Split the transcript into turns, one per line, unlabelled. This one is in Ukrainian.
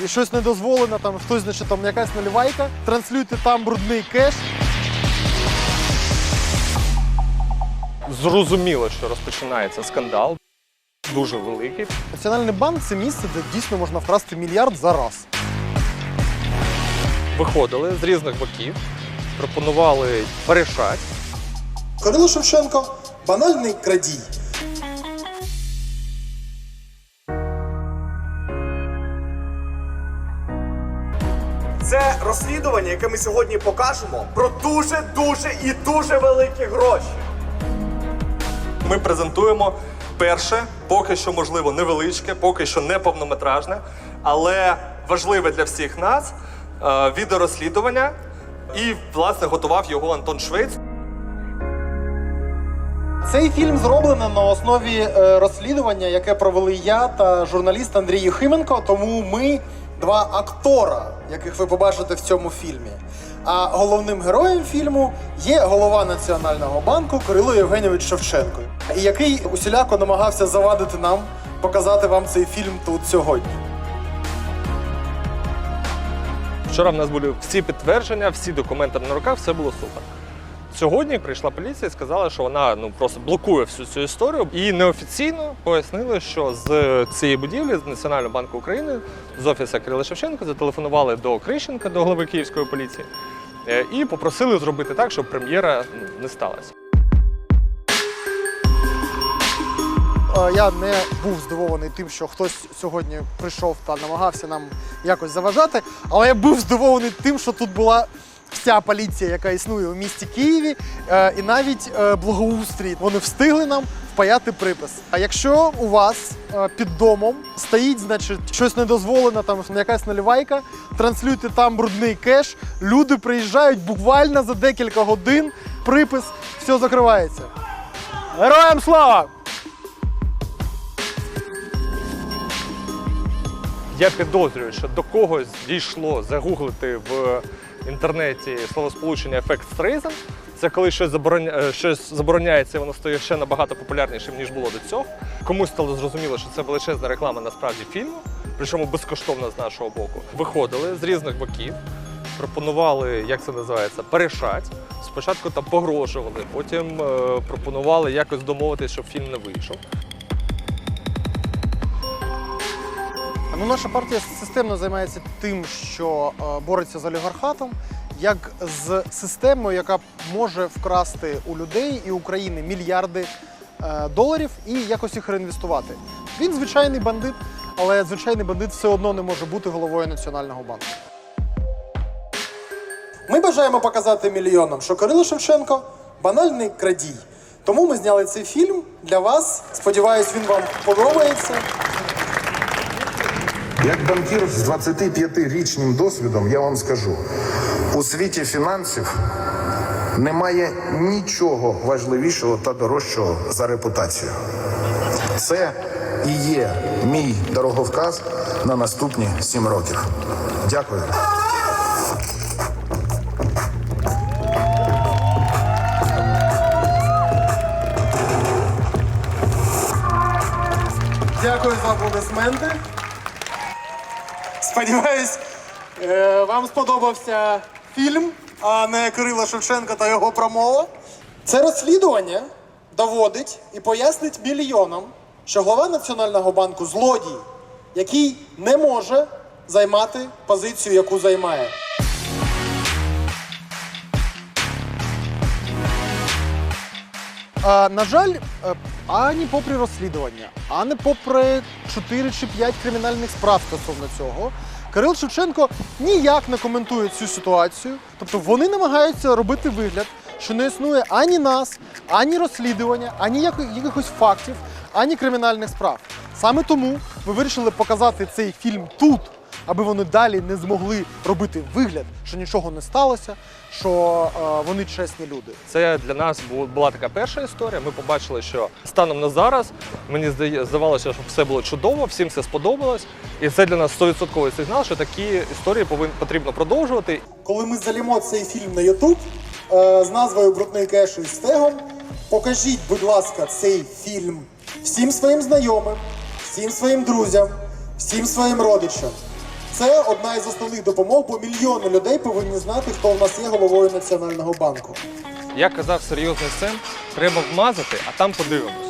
і щось недозволено, там хтось, значить, там якась наливайка, транслюйте там брудний кеш.
Зрозуміло, що розпочинається скандал, дуже великий.
Національний банк це місце, де дійсно можна вкрасти мільярд за раз.
Виходили з різних боків, пропонували порішати.
Кирило Шевченко банальний крадій.
Це розслідування, яке ми сьогодні покажемо про дуже, дуже і дуже великі гроші.
Ми презентуємо перше, поки що, можливо, невеличке, поки що не повнометражне, але важливе для всіх нас е, відеорозслідування. І, власне, готував його Антон Швець.
Цей фільм зроблено на основі е, розслідування, яке провели я та журналіст Андрій Юхименко. Тому ми два актора, яких ви побачите в цьому фільмі. А головним героєм фільму є голова Національного банку Кирило Євгенійович Шевченко, який усіляко намагався завадити нам показати вам цей фільм тут сьогодні.
Вчора в нас були всі підтвердження, всі документи на руках, все було супер. Сьогодні прийшла поліція і сказала, що вона ну просто блокує всю цю історію. І неофіційно пояснили, що з цієї будівлі з Національного банку України з офісу Кирила Шевченка зателефонували до Крищенка, до голови Київської поліції, е, і попросили зробити так, щоб прем'єра не сталася.
Е, Я не був здивований тим, що хтось сьогодні прийшов та намагався нам якось заважати, але я був здивований тим, що тут була вся поліція, яка існує у місті Києві, е, і навіть е, благоустрій. Вони встигли нам впаяти припис. А якщо у вас е, під домом стоїть, значить, щось недозволено, там якась наливайка, транслюйте там брудний кеш, люди приїжджають буквально за декілька годин, припис, все закривається. Героям слава!
Я підозрюю, що до когось дійшло загуглити в інтернеті словосполучення ефект стрейзен. Це коли щось, забороня... е, щось забороняється, і воно стає ще набагато популярнішим, ніж було до цього. Комусь стало зрозуміло, що це величезна реклама насправді фільму, причому безкоштовно з нашого боку. Виходили з різних боків, пропонували, як це називається, порішати. Спочатку там погрожували, потім е, пропонували якось домовитися, щоб фільм не вийшов.
Ну, наша партія системно займається тим, що е, бореться з олігархатом, як з системою, яка може вкрасти у людей і України мільярди е, доларів і якось їх реінвестувати. Він звичайний бандит, але звичайний бандит все одно не може бути головою Національного банку. Ми бажаємо показати мільйонам, що Кирило Шевченко банальний крадій. Тому ми зняли цей фільм для вас. Сподіваюсь, він вам подобається.
Як банкір з 25-річним досвідом, я вам скажу: у світі фінансів немає нічого важливішого та дорожчого за репутацію. Це і є мій дороговказ на наступні сім років. Дякую.
Дякую за аплодисменти. Сподіваюсь, е, вам сподобався фільм, а не Кирила Шевченка та його промова. Це розслідування доводить і пояснить мільйонам, що голова Національного банку злодій, який не може займати позицію, яку займає. На жаль, е, ані попри розслідування, ані попри 4 чи 5 кримінальних справ стосовно цього, Кирил Шевченко ніяк не коментує цю ситуацію. Тобто вони намагаються робити вигляд, що не існує ані нас, ані розслідування, ані якихось фактів, ані кримінальних справ. Саме тому ми вирішили показати цей фільм тут, аби вони далі не змогли робити вигляд, що нічого не сталося, що е, вони чесні люди.
Це для нас бу- була така перша історія. Ми побачили, що станом на зараз мені здавалося, що все було чудово, всім все сподобалось. І це для нас 100% сигнал, що такі історії повин, потрібно продовжувати.
Коли ми залімо цей фільм на Ютуб е, з назвою Брудний кеш із стегом, покажіть, будь ласка, цей фільм всім своїм знайомим, всім своїм друзям, всім своїм родичам. Це одна із основних допомог, бо мільйони людей повинні знати, хто в нас є головою Національного банку.
Я казав серйозний син, треба вмазати, а там подивимось.